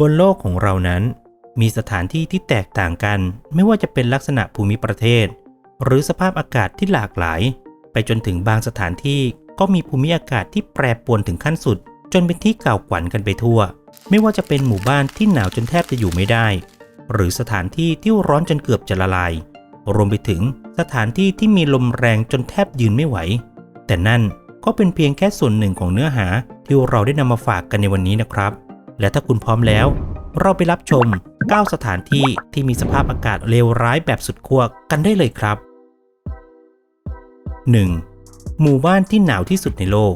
บนโลกของเรานั้น มีสถานที่ที่แตกต่างกัน ไม่ว่าจะเป็นลักษณะภูมิประเทศ หรือสภาพอากาศที่หลากหลาย ไปจนถึงบางสถานที่ก็มีภูมิอากาศที่แปรปรวนถึงขั้นสุด จนเป็นที่กล่าวขวัญกันไปทั่ว ไม่ว่าจะเป็นหมู่บ้านที่หนาวจนแทบจะอยู่ไม่ได้ หรือสถานที่ที่ร้อนจนเกือบจะละลาย รวมไปถึงสถานที่ที่มีลมแรงจนแทบยืนไม่ไหว แต่นั่นก็เป็นเพียงแค่ส่วนหนึ่งของเนื้อหาที่เราได้นำมาฝากกันในวันนี้นะครับ และถ้าคุณพร้อมแล้ว เราไปรับชม 9 สถานที่ที่มีสภาพอากาศเลวร้ายแบบสุดขั้วกันได้เลยครับ 1. หมู่บ้านที่หนาวที่สุดในโลก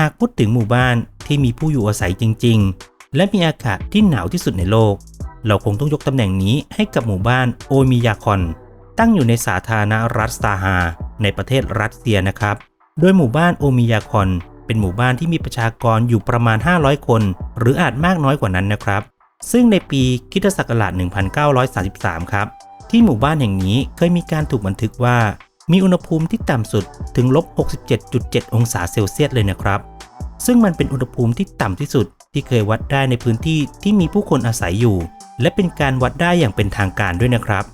หากพูดถึงหมู่บ้านที่มีผู้อยู่อาศัยจริง ๆ และมีอากาศที่หนาวที่สุดในโลก เราคงต้องยกตำแหน่งนี้ให้กับหมู่บ้านโอมิยาคอน ตั้งอยู่ในสาธารณรัฐสตาฮาในประเทศรัสเซียนะครับ โดยหมู่บ้านโอมิยาคอน เป็นหมู่บ้านที่มีประชากรอยู่ประมาณ 500 คน หรืออาจมากน้อยกว่านั้นนะครับ ซึ่งในปีคริสตศักราช1933 ครับ ที่หมู่บ้านแห่งนี้เคยมีการถูกบันทึกว่า มีอุณหภูมิที่ต่ำสุดถึงลบ 67.7 องศาเซลเซียสเลยนะครับ ซึ่งมันเป็นอุณหภูมิที่ต่ำที่สุดที่เคยวัดได้ในพื้นที่ที่มีผู้คนอาศัยอยู่ และเป็นการวัดได้อย่างเป็นทางการด้วยนะครับ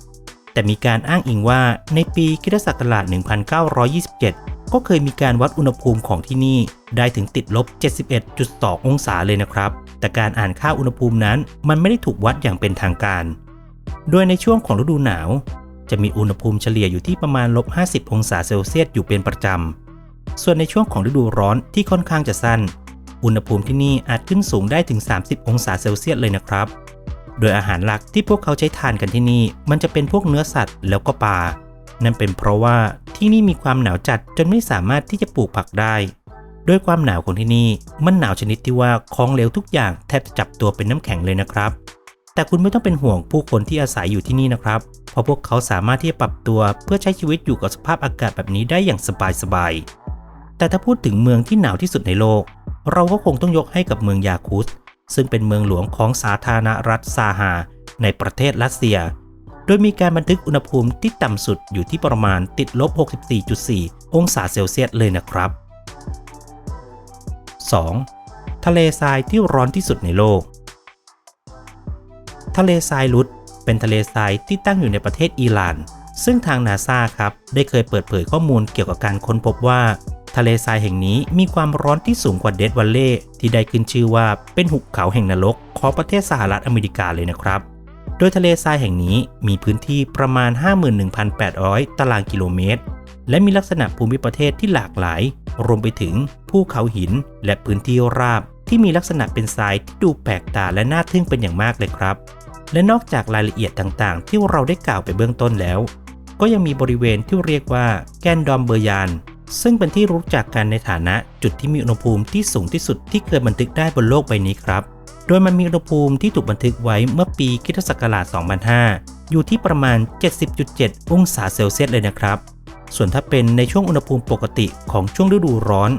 แต่มีการอ้างอิงว่าในปีคริสตศักราช 1927 ก็เคยมีการวัดอุณหภูมิของที่นี่ได้ถึงติดลบ 71.2 องศาเลยนะครับ แต่การอ่านค่าอุณหภูมินั้นมันไม่ได้ถูกวัดอย่างเป็นทางการ โดยในช่วงของฤดูหนาว จะมีอุณหภูมิเฉลี่ยอยู่ที่ประมาณลบ 50 องศาเซลเซียสอยู่เป็นประจำ ส่วนในช่วงของฤดูร้อนที่ค่อนข้างจะสั้น อุณหภูมิที่นี่อาจขึ้นสูงได้ถึง 30 องศาเซลเซียสเลยนะครับ โดยอาหารหลักที่พวกเขาใช้ทานกันที่นี่ มันจะเป็นพวกเนื้อสัตว์แล้วก็ปลา นั่นเป็นเพราะว่าที่นี่มีความหนาวจัดจนไม่สามารถที่จะปลูกผักได้ด้วยความหนาวของที่นี่มันหนาวชนิดที่ว่าของเหลวทุกอย่างแทบจะจับตัวเป็นน้ำแข็งเลยนะครับ แต่คุณไม่ต้องเป็นห่วงผู้คนที่อาศัยอยู่ที่นี่นะครับ เพราะพวกเขาสามารถที่จะปรับตัวเพื่อใช้ชีวิตอยู่กับสภาพอากาศแบบนี้ได้อย่างสบายๆแต่ถ้าพูดถึงเมืองที่หนาวที่สุดในโลก เราก็คงต้องยกให้กับเมืองยาคุส ซึ่งเป็นเมืองหลวงของสาธารณรัฐซาฮาในประเทศรัสเซีย โดยมีการบันทึกอุณหภูมิที่ต่ำสุดอยู่ที่ประมาณติดลบ 64.4 องศาเซลเซียสเลยนะครับ 2. ทะเลทรายที่ร้อนที่สุดในโลก ทะเลทรายลุดเป็นทะเลทรายที่ตั้งอยู่ในประเทศอิหร่าน ซึ่งทางนาซาครับได้เคยเปิดเผยข้อมูลเกี่ยวกับการค้นพบว่า ทะเลทรายแห่งนี้มีความร้อนที่สูงกว่าเดดวัลเล่ที่ได้ขึ้นชื่อว่าเป็นหุบเขาแห่งนรกของประเทศสหรัฐอเมริกาเลยนะครับ โดยทะเลทรายแห่งนี้มีพื้นที่ประมาณ 51,800 ตารางกิโลเมตร และมีลักษณะภูมิประเทศที่หลากหลาย รวมไปถึงภูเขาหินและพื้นที่ราบที่มีลักษณะเป็นทรายที่ดูแปลกตาและน่าทึ่งเป็นอย่างมากเลยครับ และนอกจากรายละเอียดต่างๆ ที่เราได้กล่าวไปเบื้องต้นแล้ว ก็ยังมีบริเวณที่เรียกว่าแกนดอมเบอร์ยาน ซึ่งเป็นที่รู้จักกันในฐานะจุดที่มีอุณหภูมิที่สูงที่สุดที่เคยบันทึกได้บนโลกใบนี้ครับ โดยมันมีอุณหภูมิที่ถูกบันทึกไว้เมื่อปีคริสตศักราช 2005 อยู่ที่ประมาณ 70.7 องศาเซลเซียสเลยนะครับ ส่วนถ้าเป็นในช่วงอุณหภูมิปกติของช่วงฤดูร้อน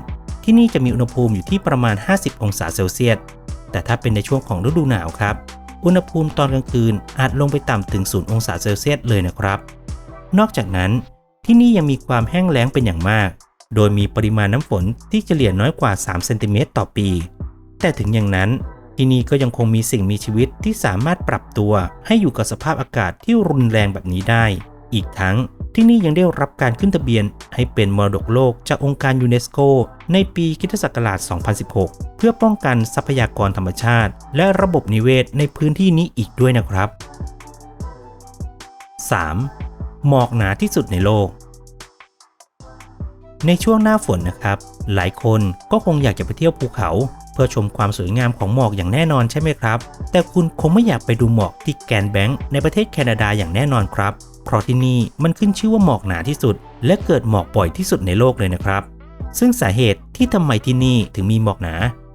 ที่นี่จะมีอุณหภูมิอยู่ที่ประมาณ 50 องศาเซลเซียส แต่ถ้าเป็นในช่วงของฤดูหนาวครับ อุณหภูมิตอนกลางคืนอาจลงไปต่ำถึง 0 องศาเซลเซียสเลยนะครับ นอกจากนั้น ที่นี่ยังมีความแห้งแล้งเป็นอย่างมาก โดยมีปริมาณน้ำฝนที่เฉลี่ยน้อยกว่า 3 เซนติเมตรต่อปี แต่ถึงอย่างนั้นที่นี่ก็ยังคงมีสิ่งมีชีวิตที่สามารถปรับตัวให้อยู่กับสภาพอากาศที่รุนแรงแบบนี้ได้ อีกทั้งที่นี่ยังได้รับการขึ้นทะเบียนให้เป็นมรดกโลกจากองค์การยูเนสโกในปีคริสตศักราช 2016 เพื่อป้องกันทรัพยากรธรรมชาติ และระบบนิเวศในพื้นที่นี้อีกด้วยนะครับ 3. หมอกหนาที่สุดในโลก ในช่วงหน้าฝนนะครับ หลายคนก็คงอยากจะไปเที่ยวภูเขา เพื่อชมความสวยงามของหมอกอย่างแน่นอนใช่ไหมครับ แต่คุณคงไม่อยากไปดูหมอกที่แกนแบงค์ในประเทศแคนาดาอย่างแน่นอนครับ เพราะที่นี่มันขึ้นชื่อว่าหมอกหนาที่สุด และเกิดหมอกบ่อยที่สุดในโลกเลยนะครับ ซึ่งสาเหตุที่ทำไมที่นี่ถึงมีหมอกหนา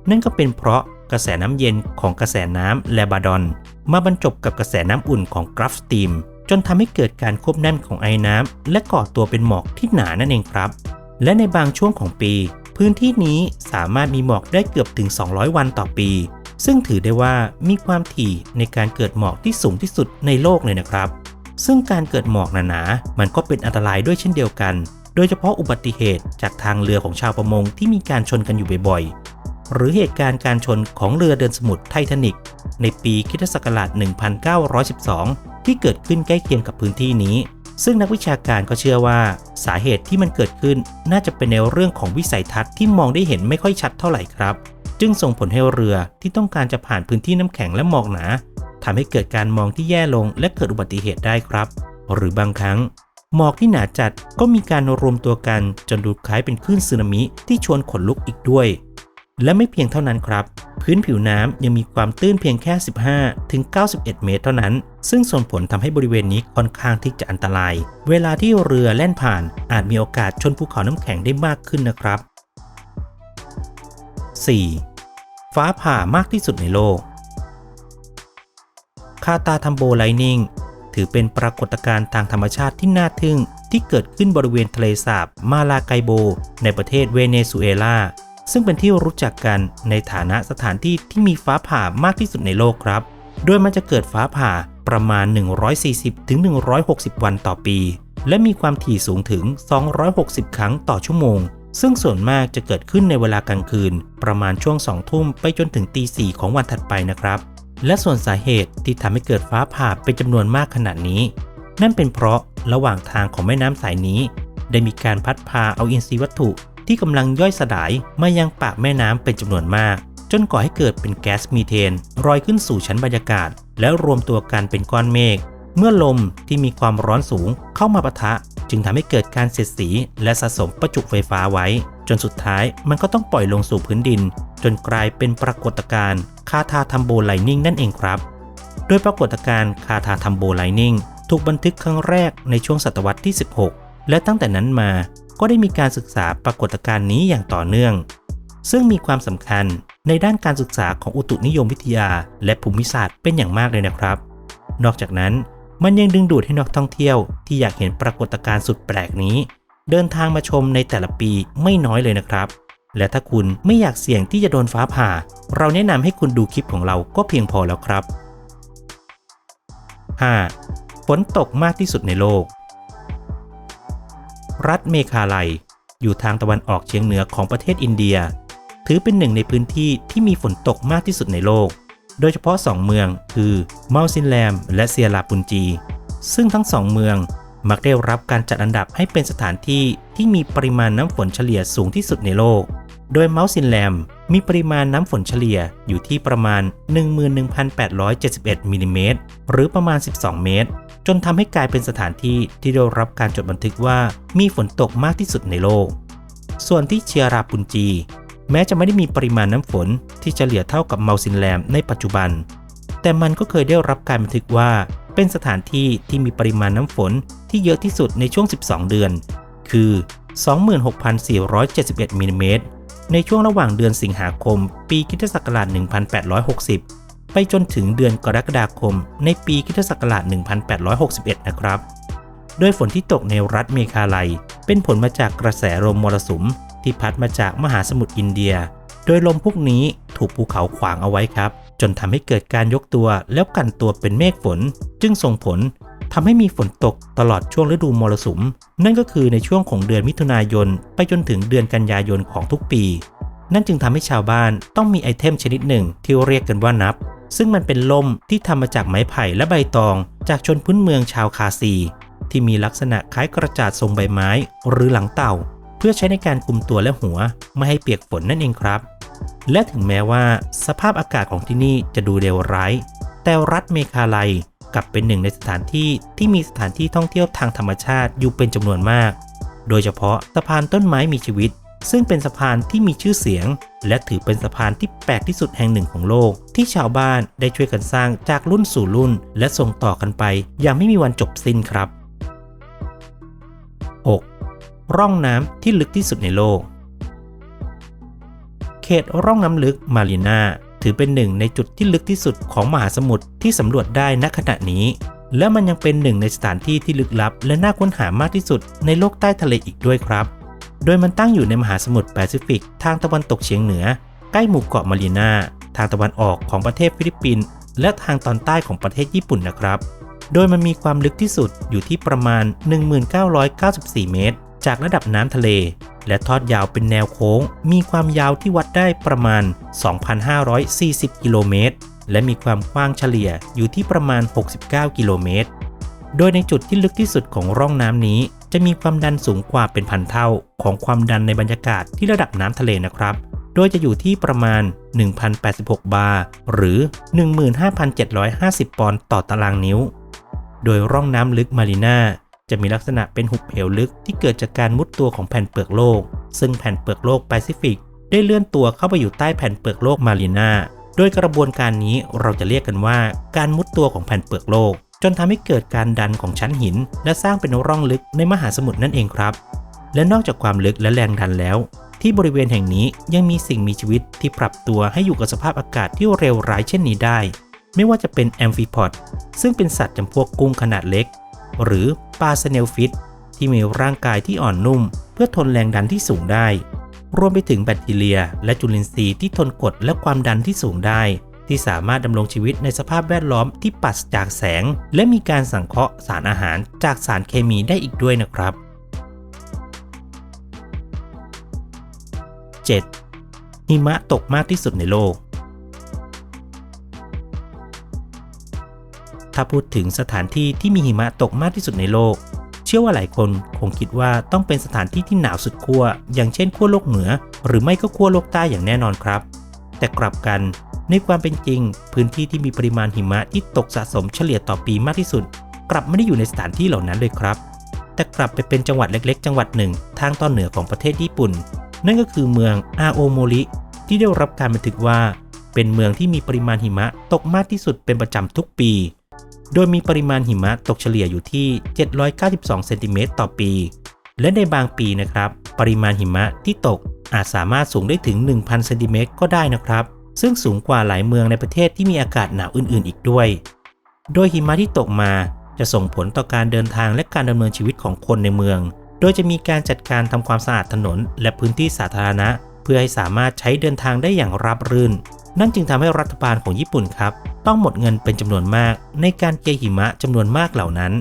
นั่นก็เป็นเพราะกระแสน้ำเย็นของกระแสน้ำแลบาดอน มาบรรจบกับกระแสน้ำอุ่นของกราฟสตีม จนทำให้เกิดการควบแน่นของไอ้น้ำและก่อตัวเป็นหมอกที่หนานั่นเองครับ และในบางช่วงของปี พื้นที่นี้สามารถมีหมอกได้เกือบถึง 200 วันต่อปี ซึ่งถือได้ว่ามีความถี่ในการเกิดหมอกที่สูงที่สุดในโลกเลยนะครับ ซึ่งการเกิดหมอกหนาๆมันก็เป็นอันตรายด้วยเช่นเดียวกัน โดยเฉพาะอุบัติเหตุจากทางเรือของชาวประมงที่มีการชนกันอยู่บ่อยๆ หรือเหตุการณ์การชนของเรือเดินสมุทรไททานิกในปีคิศักราช1912 ที่เกิดขึ้นใกล้เคียงกับพื้นที่นี้ ซึ่งนักวิชาการก็เชื่อว่า สาเหตุที่มันเกิดขึ้นน่าจะเป็นในเรื่องของวิสัยทัศน์ที่มองได้เห็นไม่ค่อยชัดเท่าไหร่ครับ จึงส่งผลให้เรือที่ต้องการจะผ่านพื้นที่น้ำแข็งและหมอกหนาทำให้เกิดการมองที่แย่ลงและเกิดอุบัติเหตุได้ครับ หรือบางครั้งหมอกที่หนาจัดก็มีการรวมตัวกันจนดูคล้ายเป็นคลื่นสึนามิที่ชวนขนลุกอีกด้วย และไม่เพียงเท่านั้นครับ พื้นผิวน้ำยังมีความตื้นเพียงแค่ 15 ถึง 91 เมตรเท่านั้น ซึ่งส่งผลทำให้บริเวณนี้ค่อนข้างที่จะอันตราย เวลาที่เรือแล่นผ่าน อาจมีโอกาสชนภูเขาน้ำแข็งได้มากขึ้นนะครับ 4. ฟ้าผ่ามากที่สุดในโลก คาตาทัมโบไลนิงถือเป็นปรากฏการณ์ทางธรรมชาติที่น่าทึ่งที่เกิดขึ้นบริเวณทะเลสาบมาลาไกโบ ในประเทศเวเนซุเอลา ซึ่งเป็นที่รู้จักกันในฐานะสถานที่ที่มีฟ้าผ่ามากที่สุดในโลกครับ โดยมันจะเกิดฟ้าผ่าประมาณ 140-160 วันต่อปี และมีความถี่สูงถึง 260 ครั้งต่อชั่วโมง ซึ่งส่วนมากจะเกิดขึ้นในเวลากลางคืน ประมาณช่วง 2 ทุ่มไปจนถึงตี4ของวันถัดไปนะครับ และส่วนสาเหตุที่ทำให้เกิดฟ้าผ่าเป็นจำนวนมากขนาดนี้ นั่นเป็นเพราะระหว่างทางของแม่น้ำสายนี้ ได้มีการพัดพาเอาอินทรีย์วัตถุ ที่กำลังย่อยสลายมายังปากแม่น้ำเป็นจำนวนมาก จนก่อให้เกิดเป็นแก๊สมีเทนลอยขึ้นสู่ชั้นบรรยากาศ แล้วรวมตัวกันเป็นก้อนเมฆเมื่อลมที่มีความร้อนสูงเข้ามาปะทะ จึงทำให้เกิดการเสียดสี และสะสมประจุไฟฟ้าไว้ จนสุดท้ายมันก็ต้องปล่อยลงสู่พื้นดิน จนกลายเป็นปรากฏการณ์คาทาทัมโบไลนิ่งนั่นเองครับ โดยปรากฏการณ์คาทาทัมโบไลนิ่งถูกบันทึกครั้งแรกในช่วงศตวรรษที่ 16 และตั้งแต่นั้นมา ก็ได้มีการศึกษาปรากฏการณ์นี้อย่างต่อเนื่อง ซึ่งมีความสำคัญในด้านการศึกษาของอุตุนิยมวิทยา และภูมิศาสตร์เป็นอย่างมากเลยนะครับ นอกจากนั้นมันยังดึงดูดให้นักท่องเที่ยวที่อยากเห็นปรากฏการณ์สุดแปลกนี้ เดินทางมาชมในแต่ละปีไม่น้อยเลยนะครับ และถ้าคุณไม่อยากเสี่ยงที่จะโดนฟ้าผ่า เราแนะนำให้คุณดูคลิปของเราก็เพียงพอแล้วครับ 5. ฝนตกมากที่สุดในโลก รัฐเมฆาลัย อยู่ทางตะวันออกเฉียงเหนือของประเทศอินเดีย ถือเป็นหนึ่งในพื้นที่ที่มีฝนตกมากที่สุดในโลก โดยเฉพาะ 2 เมืองคือเมาซินแลม และเซียราปุนจี ซึ่งทั้งสองเมืองมักได้รับการจัดอันดับให้เป็นสถานที่ที่มีปริมาณน้ำฝนเฉลี่ยสูงที่สุดในโลก โดยเมาซินแลมมีปริมาณน้ำฝนเฉลี่ยอยู่ที่ประมาณ 11,871มิลลิเมตรหรือประมาณ 12 เมตร จนทำให้กลายเป็นสถานที่ที่ได้รับการจดบันทึกว่ามีฝนตกมากที่สุดในโลก ส่วนที่เชียราปุนจี แม้จะไม่ได้มีปริมาณน้ำฝนที่เฉลี่ยเท่ากับเมาซินแลมในปัจจุบัน แต่มันก็เคยได้รับการบันทึกว่าเป็นสถานที่ที่มีปริมาณน้ำฝนที่เยอะที่สุดในช่วง 12 เดือน คือ 26,471มิลลิเมตรในช่วงระหว่างเดือนสิงหาคม ปีคริสตศักราช1860 ไปจนถึงเดือนกรกฎาคม ในปีคริสตศักราช 1861 นะครับ โดยฝนที่ตกในรัฐเมฆาลัยเป็นผลมาจากกระแสลมมรสุม ที่พัดมาจากมหาสมุทรอินเดีย โดยลมพวกนี้ถูกภูเขาขวางเอาไว้ครับ จนทำให้เกิดการยกตัวแล้วกันตัวเป็นเมฆฝน จึงส่งผลทำให้มีฝนตกตลอดช่วงฤดูมรสุม นั่นก็คือในช่วงของเดือนมิถุนายน ไปจนถึงเดือนกันยายนของทุกปี นั่นจึงทำให้ชาวบ้านต้องมีไอเทมชนิดหนึ่งที่เรียกกันว่านับ ซึ่งมันเป็นล่มที่ทำมาจากไม้ไผ่และใบตอง จากชนพื้นเมืองชาวคาซี ที่มีลักษณะคล้ายกระจาดทรงใบไม้ หรือหลังเต่า เพื่อใช้ในการคุมตัวและหัว ไม่ให้เปียกฝนนั่นเองครับ และถึงแม้ว่าสภาพอากาศของที่นี่จะดูเลวร้าย แต่รัฐเมฆาไลกลับเป็นหนึ่งในสถานที่ที่มีสถานที่ท่องเที่ยวทางธรรมชาติอยู่เป็นจำนวนมาก โดยเฉพาะสะพานต้นไม้มีชีวิต ซึ่งเป็นสะพานที่มีชื่อเสียง และถือเป็นสะพานที่แปลกที่สุดแห่งหนึ่งของโลก ที่ชาวบ้านได้ช่วยกันสร้างจากรุ่นสู่รุ่น และส่งต่อกันไปอย่างไม่มีวันจบสิ้นครับ 6. ร่องน้ำที่ลึกที่สุดในโลก เขตร่องน้ำลึกมารีนาถือเป็นหนึ่งในจุดที่ลึกที่สุดของมหาสมุทรที่สำรวจได้ณขณะนี้ และมันยังเป็นหนึ่งในสถานที่ที่ลึกลับ และน่าค้นหามากที่สุดในโลกใต้ทะเลอีกด้วยครับ โดยมันตั้งอยู่ในมหาสมุทรแปซิฟิกทางตะวันตกเฉียงเหนือ ใกล้หมู่เกาะมารีนาทางตะวันออกของประเทศฟิลิปปินส์และทางตอนใต้ของประเทศญี่ปุ่นนะครับ โดยมันมีความลึกที่สุดอยู่ที่ประมาณ 1994 เมตร จากระดับน้ำทะเล และทอดยาวเป็นแนวโค้ง มีความยาวที่วัดได้ประมาณ 2,540 กิโลเมตร และมีความกว้างเฉลี่ยอยู่ที่ประมาณ 69 กิโลเมตร โดยในจุดที่ลึกที่สุดของร่องน้ำนี้ จะมีความดันสูงกว่าเป็นพันเท่าของความดันในบรรยากาศที่ระดับน้ำทะเลนะครับ โดยจะอยู่ที่ประมาณ 1,086 บาร์หรือ 15,750 ปอนด์ต่อตารางนิ้ว โดยร่องน้ำลึกมารีนาจะมีลักษณะเป็นหุบเหวลึกที่เกิดจากการมุดตัวของแผ่นเปลือกโลก ซึ่งแผ่นเปลือกโลกแปซิฟิก ได้เลื่อนตัวเข้าไปอยู่ใต้แผ่นเปลือกโลกมารีนาโดยกระบวนการนี้เราจะเรียกกันว่าการมุดตัวของแผ่นเปลือกโลก จนทำให้เกิดการดันของชั้นหิน และสร้างเป็นร่องลึกในมหาสมุทรนั่นเองครับ และนอกจากความลึกและแรงดันแล้ว ที่บริเวณแห่งนี้ยังมีสิ่งมีชีวิตที่ปรับตัวให้อยู่กับสภาพอากาศที่เร็วร้ายเช่นนี้ได้ ไม่ว่าจะเป็นแอมฟิพอดซึ่งเป็นสัตว์จำพวกกุ้งขนาดเล็ก หรือปลาสเนลฟิตที่มีร่างกายที่อ่อนนุ่ม เพื่อทนแรงดันที่สูงได้ รวมไปถึงแบคทีเรีย และจุลินทรีย์ที่ทนกดและความดันที่สูงได้ ที่สามารถดำรงชีวิตในสภาพแวดล้อมที่ปราศจากแสง และมีการสังเคราะห์สารอาหารจากสารเคมีได้อีกด้วยนะครับ 7. หิมะตกมากที่สุดในโลก ถ้าพูดถึงสถานที่ที่มีหิมะตกมากที่สุดในโลก เชื่อว่าหลายคนคงคิดว่าต้องเป็นสถานที่ที่หนาวสุดขั้วอย่างเช่นขั้วโลกเหนือ หรือไม่ก็ขั้วโลกใต้อย่างแน่นอนครับ แต่กลับกัน ในความเป็นจริง พื้นที่ที่มีปริมาณหิมะที่ตกสะสมเฉลี่ยต่อปีมากที่สุด กลับไม่ได้อยู่ในสถานที่เหล่านั้นเลยครับ แต่กลับไปเป็นจังหวัดเล็กๆ จังหวัดหนึ่ง ทางตอนเหนือของประเทศญี่ปุ่น นั่นก็คือเมืองอาโอโมริที่ได้รับการบันทึกว่า เป็นเมืองที่มีปริมาณหิมะตกมากที่สุดเป็นประจำทุกปี โดยมีปริมาณหิมะตกเฉลี่ยอยู่ที่ 792 เซนติเมตรต่อปี และในบางปีนะครับ ปริมาณหิมะที่ตกอาจสามารถสูงได้ถึง 1,000 เซนติเมตรก็ได้นะครับ ซึ่งสูงกว่าหลายเมืองในประเทศที่มีอากาศหนาวอื่นๆ อีกด้วย โดยหิมะที่ตกมาจะส่งผลต่อการเดินทางและการดำเนินชีวิตของคนในเมือง โดยจะมีการจัดการทำความสะอาดถนน และพื้นที่สาธารณะ เพื่อให้สามารถใช้เดินทางได้อย่างราบรื่น นั่นจึงทำให้รัฐบาลของญี่ปุ่นครับ ต้องหมดเงินเป็นจำนวนมาก ในการเกยหิมะจำนวนมากเหล่านั้น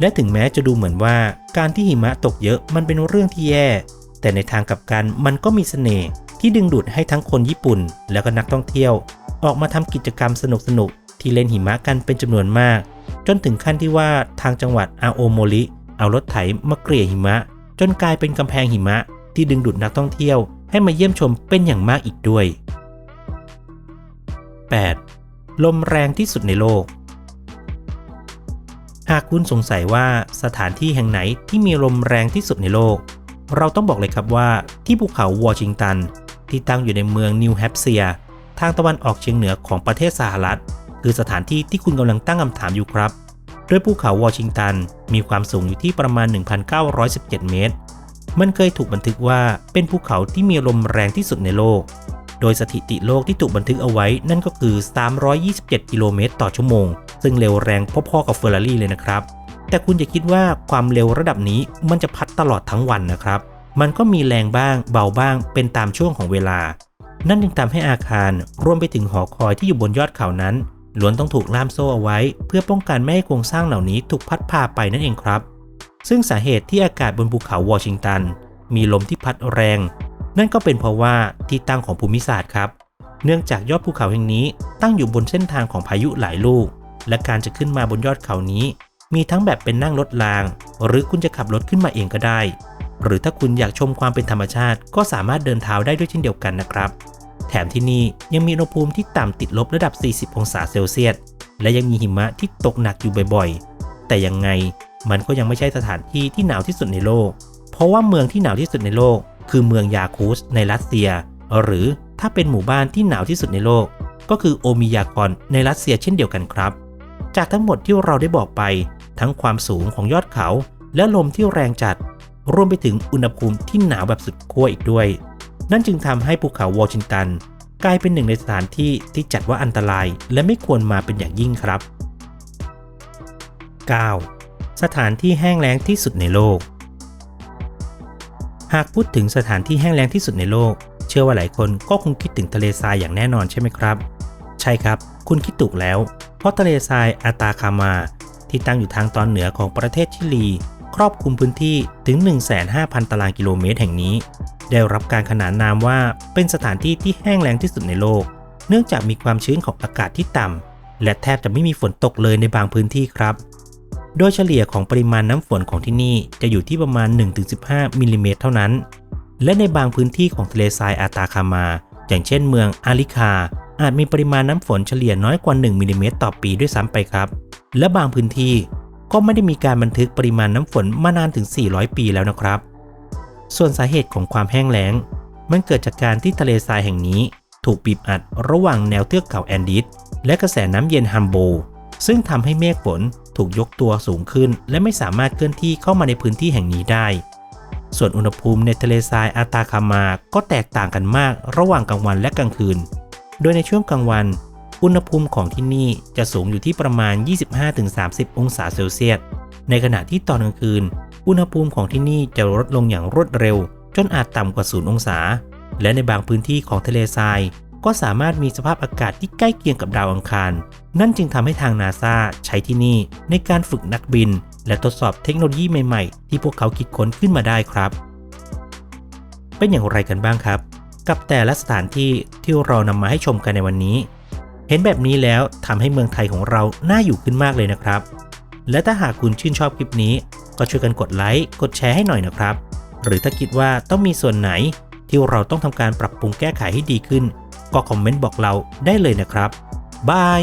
และถึงแม้จะดูเหมือนว่า การที่หิมะตกเยอะมันเป็นเรื่องที่แย่ แต่ในทางกลับกันมันก็มีเสน่ห์ ที่ดึงดูดให้ทั้งคนญี่ปุ่น และก็นักท่องเที่ยว ออกมาทำกิจกรรมสนุกๆที่เล่นหิมะกันเป็นจำนวนมาก จนถึงขั้นที่ว่าทางจังหวัดอาโอโมริเอารถไถมาเกลี่ยหิมะ จนกลายเป็นกำแพงหิมะ ที่ดึงดูดนักท่องเที่ยว ให้มาเยี่ยมชมเป็นอย่างมากอีกด้วย 8. ลมแรงที่สุดในโลก หากคุณสงสัยว่าสถานที่แห่งไหนที่มีลมแรงที่สุดในโลก เราต้องบอกเลยครับว่าที่ภูเขาวอชิงตัน ที่ตั้งอยู่ในเมืองนิวแฮปเซียทางตะวันออกเฉียงเหนือของประเทศสหรัฐ คือสถานที่ที่คุณกำลังตั้งคำถามอยู่ครับโดยภูเขาวอชิงตันมีความสูงอยู่ที่ประมาณ 1,917 เมตร มันเคยถูกบันทึกว่าเป็นภูเขาที่มีลมแรงที่สุดในโลก โดยสถิติโลกที่ถูกบันทึกเอาไว้นั่นก็คือ 327 กิโลเมตรต่อชั่วโมง ซึ่งเร็วแรงพอๆกับเฟอร์รารี่เลยนะครับ แต่คุณอย่าคิดว่าความเร็วระดับนี้มันจะพัดตลอดทั้งวันนะครับ มันก็มีแรงบ้างเบาบ้างเป็นตามช่วงของเวลา นั่นจึงทำให้อาคารรวมไปถึงหอคอยที่อยู่บนยอดเขานั้นล้วนต้องถูกล่ามโซ่เอาไว้ เพื่อป้องกันไม่ให้โครงสร้างเหล่านี้ถูกพัดพาไปนั่นเองครับ ซึ่งสาเหตุที่อากาศบนภูเขาวอชิงตัน มีลมที่พัดแรง นั่นก็เป็นเพราะว่าที่ตั้งของภูมิศาสตร์ครับ เนื่องจากยอดภูเขาแห่งนี้ตั้งอยู่บนเส้นทางของพายุหลายลูก และการจะขึ้นมาบนยอดเขานี้ มีทั้งแบบเป็นนั่งรถราง หรือคุณจะขับรถขึ้นมาเองก็ได้ หรือถ้าคุณอยากชมความเป็นธรรมชาติ ก็สามารถเดินเท้าได้ด้วยเช่นเดียวกันนะครับ แถมที่นี่ยังมีอุณหภูมิที่ต่ำติดลบระดับ 40 องศาเซลเซียส และยังมีหิมะที่ตกหนักอยู่บ่อยๆ แต่ยังไงมันก็ยังไม่ใช่สถานที่ที่หนาวที่สุดในโลก เพราะว่าเมืองที่หนาวที่สุดในโลก คือเมืองยาคูสในรัสเซีย หรือถ้าเป็นหมู่บ้านที่หนาวที่สุดในโลก ก็คือโอมิยากอนในรัสเซียเช่นเดียวกันครับ จากทั้งหมดที่เราได้บอกไป ทั้งความสูงของยอดเขา และลมที่แรงจัด รวมไปถึงอุณหภูมิที่หนาวแบบสุดขั้วอีกด้วย นั่นจึงทำให้ภูเขาวอชิงตัน กลายเป็นหนึ่งในสถานที่ที่จัดว่าอันตรายและไม่ควรมาเป็นอย่างยิ่งครับ 9. สถานที่แห้งแล้งที่สุดในโลก หากพูดถึงสถานที่แห้งแล้งที่สุดในโลก เชื่อว่าหลายคนก็คงคิดถึงทะเลทรายอย่างแน่นอนใช่ไหมครับ ใช่ครับ คุณคิดถูกแล้ว เพราะทะเลทรายอาตาคามา ที่ตั้งอยู่ทางตอนเหนือของประเทศชิลี ครอบคลุมพื้นที่ถึง 15,000 ตารางกิโลเมตรแห่งนี้ ได้รับการขนานนามว่าเป็นสถานที่ที่แห้งแล้งที่สุดในโลก เนื่องจากมีความชื้นของอากาศที่ต่ำและแทบจะไม่มีฝนตกเลยในบางพื้นที่ครับ โดยเฉลี่ยของปริมาณน้ำฝนของที่นี่จะอยู่ที่ประมาณ 1-15มิลลิเมตรเท่านั้น และในบางพื้นที่ของทะเลทรายอาตาคามา อย่างเช่นเมืองอาลิคาอาจมีปริมาณน้ำฝนเฉลี่ยน้อยกว่า 1มิลลิเมตรต่อปีด้วยซ้ำไปครับ และบางพื้นที่ ก็ไม่ได้มีการบันทึกปริมาณน้ำฝนมานานถึง 400 ปีแล้วนะครับ ส่วนสาเหตุของความแห้งแล้ง มันเกิดจากการที่ทะเลทรายแห่งนี้ ถูกบีบอัดระหว่างแนวเทือกเขาแอนดีสและกระแสน้ำเย็นฮัมโบ ซึ่งทำให้เมฆฝนถูกยกตัวสูงขึ้น และไม่สามารถเคลื่อนที่เข้ามาในพื้นที่แห่งนี้ได้ ส่วนอุณหภูมิในทะเลทรายอาตาคามาก็แตกต่างกันมากระหว่างกลางวันและกลางคืน โดยในช่วงกลางวัน อุณหภูมิของที่นี่จะสูงอยู่ที่ประมาณ 25-30 องศาเซลเซียส ในขณะที่ตอนกลางคืน อุณหภูมิของที่นี่จะลดลงอย่างรวดเร็ว จนอาจต่ำกว่า0องศา และในบางพื้นที่ของทะเลทราย ก็สามารถมีสภาพอากาศที่ใกล้เคียงกับดาวอังคาร นั่นจึงทำให้ทางนาซาใช้ที่นี่ในการฝึกนักบิน และทดสอบเทคโนโลยีใหม่ๆ ที่พวกเขาคิดค้นขึ้นมาได้ครับ เป็นอย่างไรกันบ้างครับ กับแต่ละสถานที่ที่เรานำมาให้ชมกันในวันนี้ เห็นแบบนี้แล้วทำให้เมืองไทยของเราน่าอยู่ขึ้นมากเลยนะครับ และถ้าหากคุณชื่นชอบคลิปนี้ ก็ช่วยกันกดไลค์กดแชร์ให้หน่อยนะครับ หรือถ้าคิดว่าต้องมีส่วนไหนที่เราต้องทำการปรับปรุงแก้ไขให้ดีขึ้น ก็คอมเมนต์บอกเราได้เลยนะครับบาย